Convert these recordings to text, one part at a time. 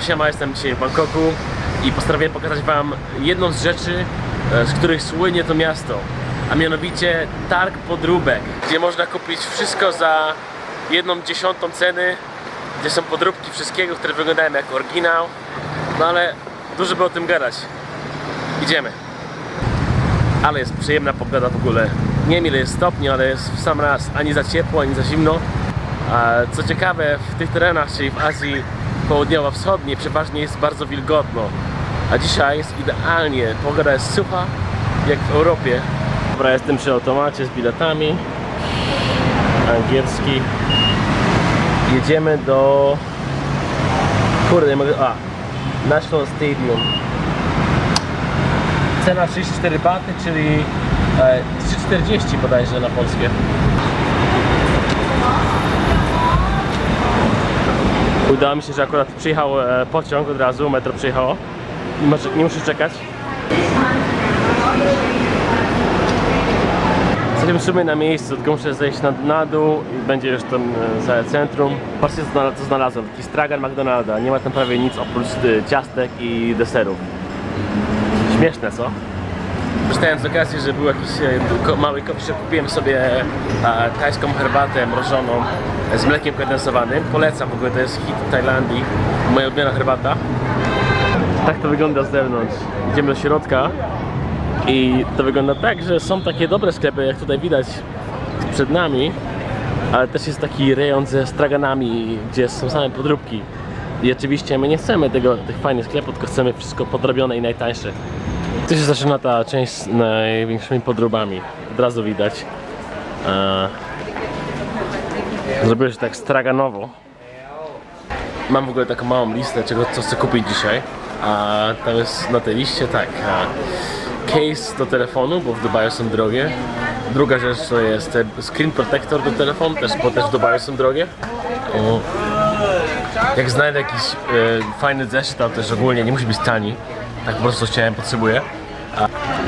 Siema, jestem dzisiaj w Bangkoku i postanowiłem pokazać wam jedną z rzeczy, e, z których słynie to miasto, a mianowicie targ podróbek, gdzie można kupić wszystko za jedną dziesiątą ceny, gdzie są podróbki wszystkiego, które wyglądają jak oryginał, no ale dużo by o tym gadać. Idziemy. Ale jest przyjemna pogoda w ogóle. Nie wiem ile jest stopni, ale jest w sam raz ani za ciepło, ani za zimno. A co ciekawe, w tych terenach, czyli w Azji Południowo-Wschodniej, przeważnie jest bardzo wilgotno. A dzisiaj jest idealnie, pogoda jest sucha, jak w Europie. Dobra, jestem przy automacie z biletami. Angielski. Jedziemy do... Kurde, nie mogę... A! National Stadium. Cena 34 baty, czyli e, 3,40 bodajże na polskie. Udało mi się, że akurat przyjechał e, pociąg od razu, metro przyjechało. Nie, muszę czekać. Jesteśmy w sumie na miejscu, tylko muszę zejść na, na dół i będzie już tam e, całe centrum. Patrzcie co znalazłem, taki stragan McDonalda. Nie ma tam prawie nic oprócz e, ciastek i deserów. Śmieszne, co? Korzystając z okazji, że był jakiś e, mały shop, kupiłem sobie e, tajską herbatę mrożoną z mlekiem kondensowanym. Polecam w ogóle, to jest hit w Tajlandii. Moja ulubiona herbata. Tak to wygląda z zewnątrz. Idziemy do środka i to wygląda tak, że są takie dobre sklepy, jak tutaj widać przed nami, ale też jest taki rejon ze straganami, gdzie są same podróbki. I oczywiście my nie chcemy tego, tych fajnych sklepów, tylko chcemy wszystko podrobione i najtańsze. Tu się zaczyna ta część z największymi podróbami. Od razu widać. E, Zrobiło się tak straganowo. Mam w ogóle taką małą listę, czego co chcę kupić dzisiaj. A tam jest na tej liście tak. A, case do telefonu, bo w Dubaju są drogie. Druga rzecz to jest e, screen protector do telefonu, też, bo też w Dubaju są drogie. O, jak znajdę jakiś e, fajny zeszyt, to też ogólnie nie musi być tani. Tak po prostu chciałem, potrzebuję.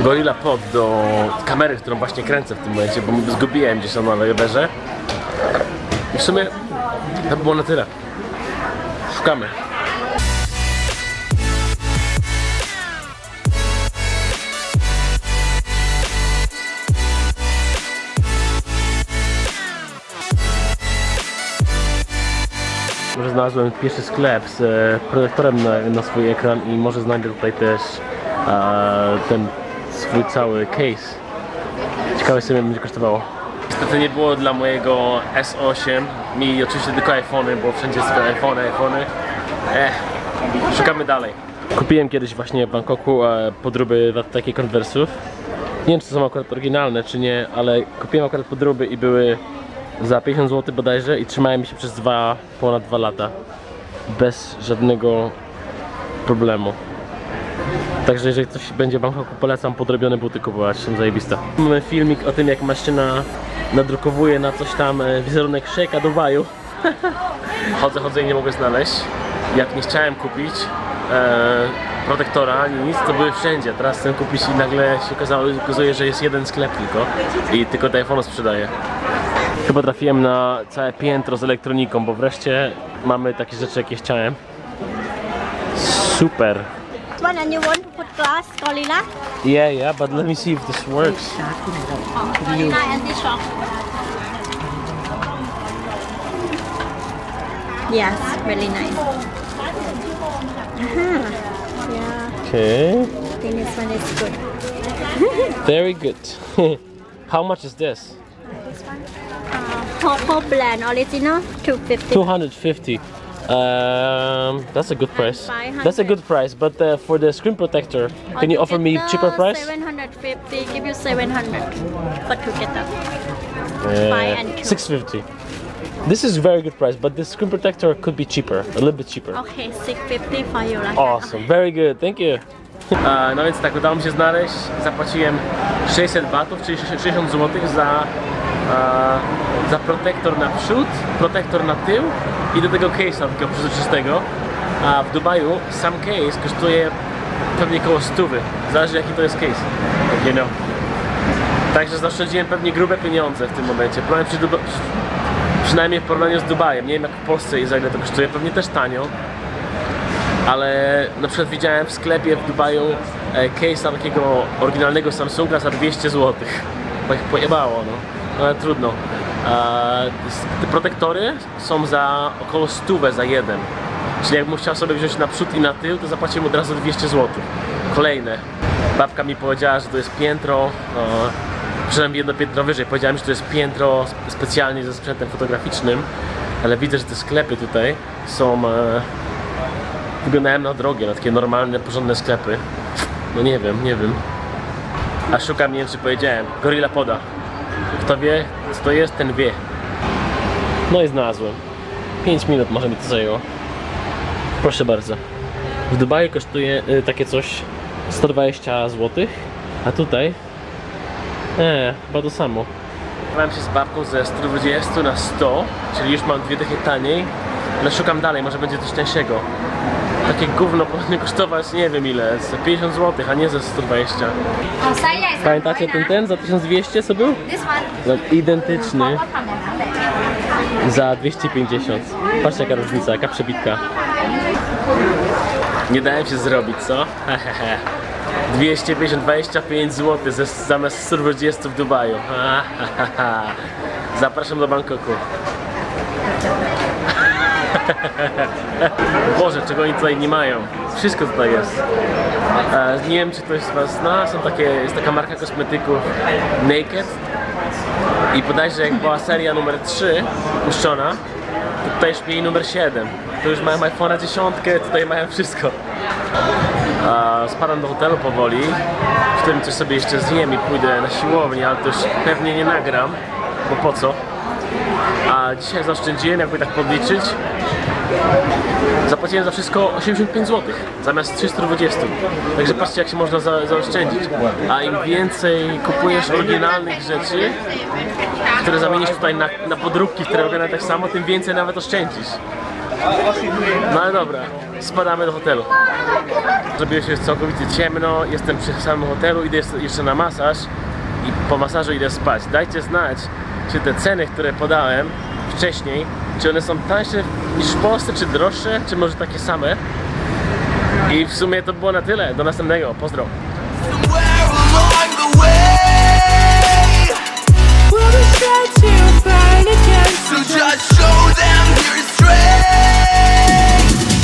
Gorilla Pod do kamery, którą właśnie kręcę w tym momencie, bo zgubiłem gdzieś tam na rowerze. I w sumie to by było na tyle. Szukamy. Znalazłem pierwszy sklep z e, projektorem na, na swój ekran i może znajdę tutaj też e, ten swój cały case. Ciekawe sobie będzie kosztowało. Niestety nie było dla mojego S8. Mi oczywiście tylko iPhony, bo wszędzie są iPhony, iPhony. Ech, szukamy dalej. Kupiłem kiedyś właśnie w Bangkoku e, podróby dla takich konwersów. Nie wiem czy są akurat oryginalne czy nie, ale kupiłem akurat podróby i były za 50 zł bodajże i trzymałem się przez dwa, ponad 2 lata. Bez żadnego problemu. Także jeżeli ktoś będzie w Bangkoku, polecam podrobione buty kupować, są zajebiste. Mamy filmik o tym jak maszyna nadrukowuje na coś tam e, wizerunek Shake'a Dubaju. chodzę, chodzę i nie mogę znaleźć. Jak nie chciałem kupić e, protektora ani nic, to były wszędzie. Teraz chcę kupić i nagle się okazało, okazuje, że jest jeden sklep tylko i tylko telefonu sprzedaje. Chyba trafiłem na całe piętro z elektroniką, bo wreszcie mamy takie rzeczy, jakie chciałem. Super. One and you want to put glass gorilla? Yeah, yeah, but let me see if this works. Gorilla and this one. Yes, really nice. Uh-huh. Yeah, Okay, I think this one is good. very good. How much is this? This one? Uh, Popo Blend Original, 250. 250. Um, that's a good price. That's a good price, but uh, for the screen protector, can you offer me cheaper price? 750, give you 700 for together. Uh, Five 650. This is very good price, but the screen protector could be cheaper, a little bit cheaper. Okay, 650 for you like Awesome, very good, thank you. E, No więc tak, udało mi się znaleźć. Zapłaciłem 600 batów, czyli 60 zł za, za protektor na przód, protektor na tył i do tego case'a takiego przezroczystego. A w Dubaju sam case kosztuje pewnie około 100. Zależy jaki to jest case. You know. Także zaoszczędziłem pewnie grube pieniądze w tym momencie. Problem przy Duba- przynajmniej w porównaniu z Dubajem. Nie wiem jak w Polsce i za ile to kosztuje, pewnie też tanio. ale na przykład widziałem w sklepie w Dubaju e, case'a takiego oryginalnego Samsunga za 200 zł. Bo ich pojebało, no. No ale trudno. E, te protektory są za około 100 za jeden. Czyli jakbym chciał sobie wziąć na przód i na tył, to zapłaciłem od razu 200 zł. Kolejne. Babka mi powiedziała, że to jest piętro, e, przynajmniej jedno piętro wyżej. Powiedziałem, że to jest piętro sp- specjalnie ze sprzętem fotograficznym, ale widzę, że te sklepy tutaj są e, na drogie, na takie normalne, porządne sklepy. No nie wiem, nie wiem. A szukam, nie wiem czy powiedziałem, Gorilla Poda. Kto wie, co to jest, ten wie. No i znalazłem. 5 minut może mi to zajęło. Proszę bardzo. W Dubaju kosztuje y, takie coś 120 zł, a tutaj e, chyba to samo. Mam się z babką ze 120 na 100, czyli już mam dwie dychy taniej, ale szukam dalej, może będzie coś tańszego. Takie gówno powinny kosztować nie wiem ile, z 50 zł, a nie ze 120. Pamiętacie ten ten za 1200 co był? No, identyczny. Za 250. Patrzcie jaka różnica, jaka przebitka. Nie dałem się zrobić, co? 250, 25 zł zamiast 120 w Dubaju. Zapraszam do Bangkoku. Boże, czego oni tutaj nie mają. Wszystko tutaj jest. E, nie wiem, czy ktoś z Was zna, są takie, jest taka marka kosmetyków Naked. I bodajże jak była seria numer 3 puszczona, to tutaj już mieli numer 7. To już mają iPhone'a 10, tutaj mają wszystko. Spadam do hotelu powoli, w którym coś sobie jeszcze zjem i pójdę na siłownię, ale już pewnie nie nagram, bo po co? A dzisiaj zaoszczędziłem, jakby tak podliczyć, zapłaciłem za wszystko 85 zł zamiast 320. Także patrzcie jak się można za, zaoszczędzić. A im więcej kupujesz oryginalnych rzeczy, które zamienisz tutaj na, na podróbki, które wyglądają tak samo, tym więcej nawet oszczędzisz. No ale dobra, spadamy do hotelu. Zrobiło się całkowicie ciemno, jestem przy samym hotelu, idę jeszcze na masaż i po masażu idę spać. Dajcie znać, czy te ceny, które podałem wcześniej, czy one są tańsze niż w Polsce, czy droższe, czy może takie same. I w sumie to było na tyle. Do następnego. Pozdro. So just show them you're straight.